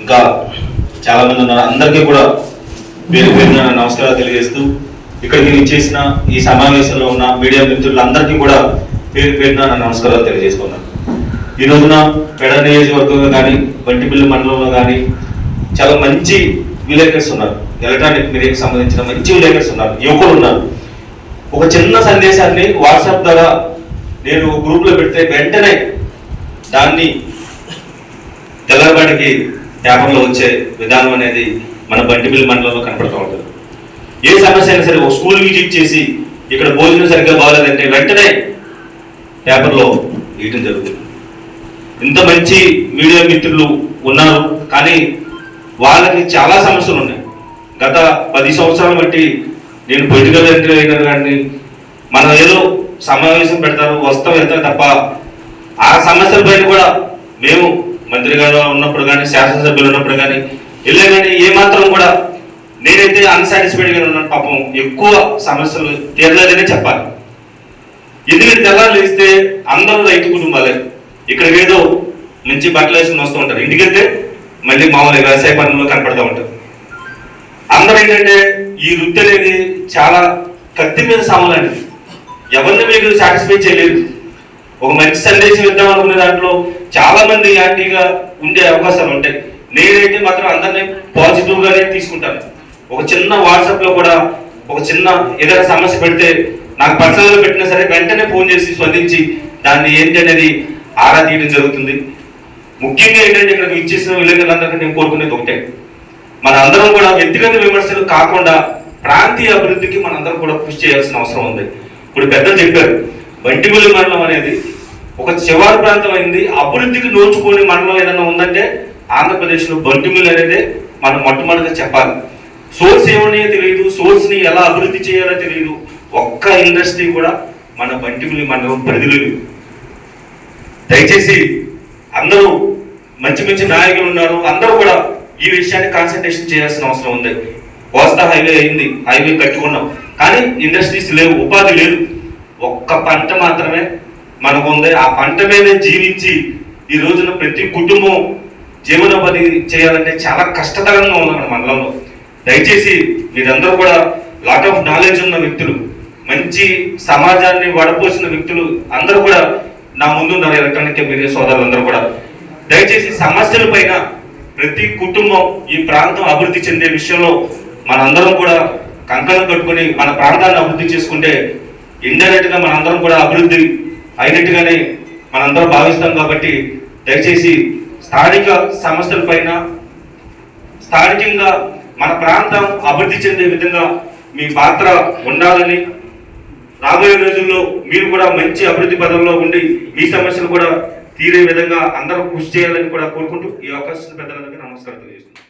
ఇంకా చాలా మంది ఉన్నారు. అందరికీ కూడా పేరు పేరున నమస్కారాలు తెలియజేస్తూ ఇక్కడికి ఇచ్చేసిన ఈ సమావేశంలో ఉన్న మీడియా మిత్రులందరికీ కూడా పేరు పేరున నమస్కారాలు తెలియజేసుకున్నాను ఈ రోజున పెడ నియోజకవర్గంలో కానీ బంటిపల్లి మండలంలో కానీ చాలా మంచి విలేకర్స్ ఉన్నారు. ఎలక్ట్రానిక్ మీడియాకి సంబంధించిన మంచి విలేకర్స్ ఉన్నారు. యువకులు ఉన్నారు. ఒక చిన్న సందేశాన్ని వాట్సాప్ ద్వారా నేను గ్రూప్లో పెడితే వెంటనే దాన్ని తెల్లవాడికి పేపర్లో వచ్చే విధానం అనేది మన బంటిపల్లి మండలంలో కనపడుతూ ఉంటుంది. ఏ సమస్య అయినా సరే ఒక స్కూల్ విజిట్ చేసి ఇక్కడ భోజనం సరిగ్గా బాగలేదంటే వెంటనే పేపర్లో వేయటం జరుగుతుంది. ఇంత మంచి మీడియా మిత్రులు ఉన్నారు కానీ వాళ్ళకి చాలా సమస్యలు ఉన్నాయి. గత పది సంవత్సరాల బట్టి నేను పొలిటికల్ ఎంట్రీ అయినా కానీ మనం ఏదో సమావేశం పెడతారు వస్తాం వెళ్తాం తప్ప ఆ సమస్యల పైన కూడా మేము మంత్రి గారు ఉన్నప్పుడు కానీ శాసనసభ్యులు ఉన్నప్పుడు కానీ వెళ్ళే కానీ ఏమాత్రం కూడా నేనైతే అన్సాటిస్ఫైడ్గా ఉన్నాను. పాపం ఎక్కువ సమస్యలు తీరలేదనే చెప్పాలి. ఎందుకంటే తెల్లారు ఇస్తే అందరూ రైతు కుటుంబాలే. ఇక్కడ ఏదో మంచి బట్టలు వేసుకుని వస్తూ ఉంటారు. ఇంటికెళ్తే మళ్ళీ మామూలు వ్యవసాయ పనుల్లో కనపడుతూ ఉంటారు. అందరూ ఏంటంటే ఈ వృత్తి అనేది చాలా కత్తి మీద సామలాంటిది ఎవరిని మీరు సాటిస్ఫై చేయలేదు ఒక మంచి సందేశం ఇద్దాం అనుకునే దాంట్లో చాలా మంది యాంటీగా ఉండే అవకాశాలు ఉంటాయి. నేనైతే మాత్రం అందరినీ పాజిటివ్గానే తీసుకుంటాను. ఒక చిన్న వాట్సాప్లో కూడా ఒక చిన్న ఏదైనా సమస్య పెడితే నాకు పర్సనల్గా పెట్టినా సరే వెంటనే ఫోన్ చేసి స్పందించి దాన్ని ఏంటి అనేది ఆరా తీయడం జరుగుతుంది. ముఖ్యంగా ఏంటంటే ఇక్కడ ఇచ్చేసిన విలేకరులందరికీ నేను కోరుకునేది ఒకటే. మన అందరం కూడా వ్యక్తిగత విమర్శలు కాకుండా ప్రాంతీయ అభివృద్ధికి మనందరం కూడా కృషి చేయాల్సిన అవసరం ఉంది. ఇప్పుడు పెద్దలు చెప్పారు బంటిమల్లి మండలం అనేది ఒక శివారు ప్రాంతం అయింది. అభివృద్ధికి నోచుకోని మండలం ఏదైనా ఉందంటే ఆంధ్రప్రదేశ్లో బంటిమిల్లి అనేది మనం మొట్టమొదటిగా చెప్పాలి. సోర్స్ ఏమని తెలియదు సోర్స్ని ఎలా అభివృద్ధి చేయాలో తెలియదు. ఒక్క ఇండస్ట్రీ కూడా మన బంటిమిల్లి మండలం పరిధిలో లేదు దయచేసి అందరూ మంచి మంచి నాయకులు ఉన్నారు. అందరూ కూడా ఈ విషయాన్ని కాన్సన్ట్రేషన్ చేయాల్సిన అవసరం ఉంది. కోస్తా హైవే అయింది హైవే కట్టుకున్నాం. కానీ ఇండస్ట్రీస్ లేవు ఉపాధి లేదు. ఒక్క పంట మాత్రమే మనకు ఉంది ఆ పంట మీద జీవించి ఈ రోజున ప్రతి కుటుంబం జీవనోపాధి చేయాలంటే చాలా కష్టతరంగా ఉంది మండలంలో దయచేసి మీరందరూ కూడా లాట్ ఆఫ్ నాలెడ్జ్ ఉన్న వ్యక్తులు మంచి సమాజాన్ని వడపోసిన వ్యక్తులు అందరూ కూడా నా ముందు ఉన్నారు. ఎలక్ట్రానిక్ మీడియా సోదరులందరూ కూడా. దయచేసి సమస్యల పైన ప్రతి కుటుంబం ఈ ప్రాంతం అభివృద్ధి చెందే విషయంలో మనందరం కూడా కంకణం కట్టుకొని మన ప్రాంతాన్ని అభివృద్ధి చేసుకుంటే ఇండైరెక్ట్గా మనందరం కూడా అభివృద్ధి అయినట్టుగానే మనందరం భావిస్తాం కాబట్టి దయచేసి స్థానిక సమస్యల పైన స్థానికంగా మన ప్రాంతం అభివృద్ధి చెందే విధంగా మీ పాత్ర ఉండాలని రాబోయే రోజుల్లో మీరు కూడా మంచి అభివృద్ధి పదంలో ఉండి మీ సమస్యలు కూడా తీరే విధంగా అందరూ కృషి చేయాలని కూడా కోరుకుంటూ ఈ అవకాశం పెద్దలందరికీ నమస్కారం తెలియజేస్తున్నాను